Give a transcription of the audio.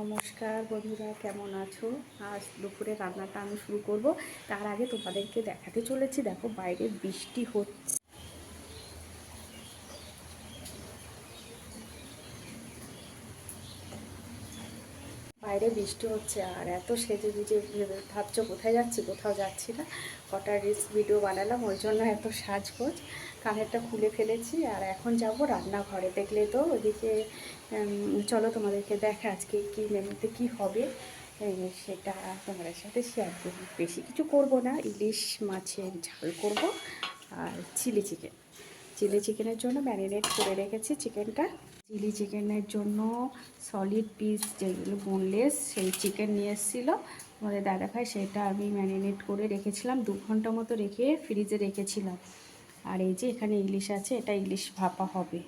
নমস্কার বন্ধুরা, কেমন আছো? আজ দুপুরে রান্নাটা আমি শুরু করব। তার আগে তোমাদেরকে দেখাতে চলেছি, দেখো বাইরে বৃষ্টি হচ্ছে। বাইরে বৃষ্টি হচ্ছে আর এত সেজে গুজে ভাবছ কোথায় যাচ্ছি, কোথাও যাচ্ছি না। কটা রিলস ভিডিও বানালাম, ওই জন্য এত সাজগোজ। কানেরটা খুলে ফেলেছি আর এখন যাব রান্নাঘরে। দেখলে তো ওদিকে চলো তোমাদেরকে দেখা আজকে কি মেনুতে কি হবে সেটা তোমাদের সাথে শেয়ার করব। বেশি কিছু করব না, ইলিশ মাছের ঝাল করব আর চিলি চিকেন চিলি চিকেনের জন্য ম্যারিনেট করে রেখেছি চিকেনটা চিলি চিকেনের জন্য সলিড পিস যেগুলো বোনলেস সেই চিকেন নিয়ে এসেছিল। আমাদের দাদা ভাই সেটা আমি ম্যারিনেট করে রেখেছিলাম, দু ঘণ্টা মতো রেখে ফ্রিজে রেখেছিলাম। আর এই যে এখানে ইলিশ আছে, এটা ইলিশ ভাপা হবে।